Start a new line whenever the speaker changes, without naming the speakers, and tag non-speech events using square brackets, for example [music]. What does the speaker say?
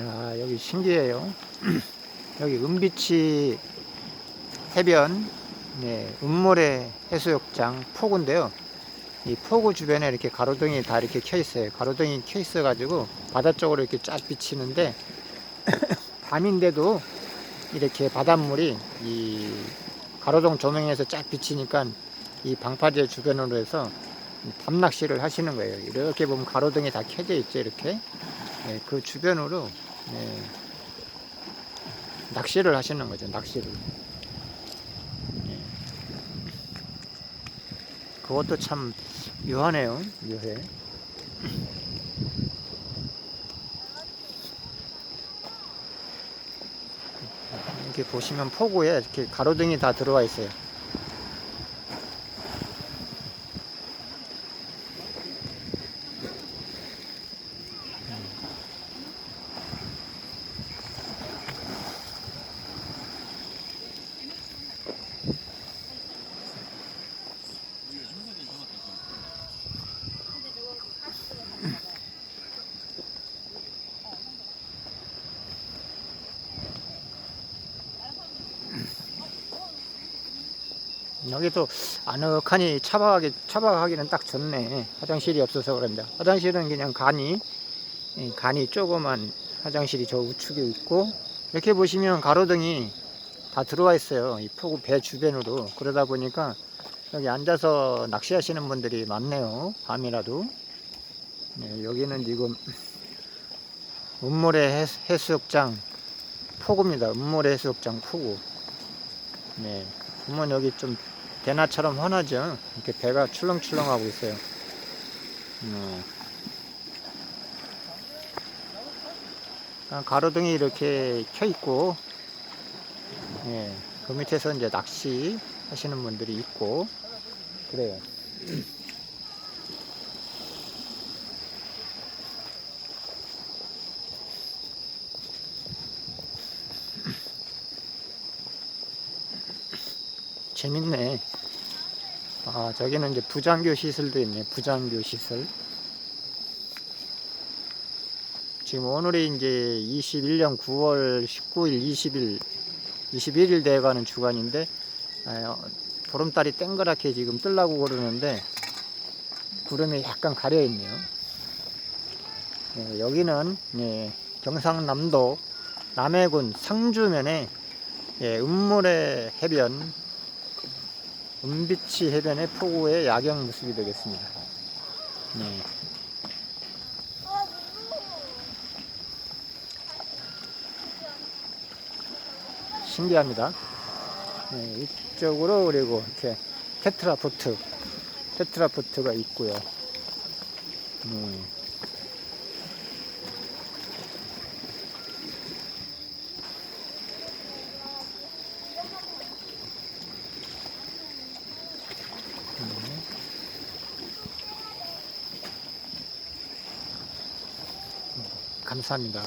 야, 여기 신기해요. [clears throat] 여기 은비치 해변, 네, 은모래 해수욕장 포구인데요. 이 포구 주변에 이렇게 가로등이 다 이렇게 켜 있어요. 가로등이 켜 있어 가지고 바다 쪽으로 이렇게 쫙 비치는데 [clears throat] 밤인데도 이렇게 바닷물이 이 가로등 조명에서 쫙 비치니까 이 방파제 주변으로 해서 밤 낚시를 하시는 거예요. 이렇게 보면 가로등이 다 켜져 있죠. 이렇게 네, 그 주변으로 네, 낚시를 하시는 거죠. 낚시를. 네. 그것도 참 묘하네요. 묘해. 이렇게 보시면 포구에 이렇게 가로등이 다 들어와 있어요. 여기도 아늑하니 차박하기, 차박하기는 딱 좋네. 화장실이 없어서 그런데. 화장실은 그냥 간이, 이 간이 조그만 화장실이 저 우측에 있고, 이렇게 보시면 가로등이 다 들어와 있어요. 이 포구 배 주변으로. 그러다 보니까 여기 앉아서 낚시하시는 분들이 많네요. 밤이라도. 네, 여기는 지금 해수- 해수욕장 포구입니다. 은모래 해수욕장 포구. 네. 보면 여기 좀 대나처럼 훤하죠. 이렇게 배가 출렁출렁하고 있어요. 음. 아, 가로등이 이렇게 켜 있고, 예, 그 밑에서 이제 낚시 하시는 분들이 있고, 그래요. 재밌네. 아, 저기는 이제 부장교 시설도 있네. 부장교 시설. 지금 오늘이 이제 21년 9월 19일, 20일, 21일 돼가는 주간인데, 아, 보름달이 땡그랗게 지금 뜨려고 그러는데, 구름이 약간 가려 있네요. 네, 여기는 예, 경상남도 남해군 상주면에 예, 은모래 해변 은비치 해변의 포구의 야경 모습이 되겠습니다. 네. 신기합니다. 네, 이쪽으로 그리고 이렇게 테트라포트, 테트라포트가 있고요. 네. 감사합니다.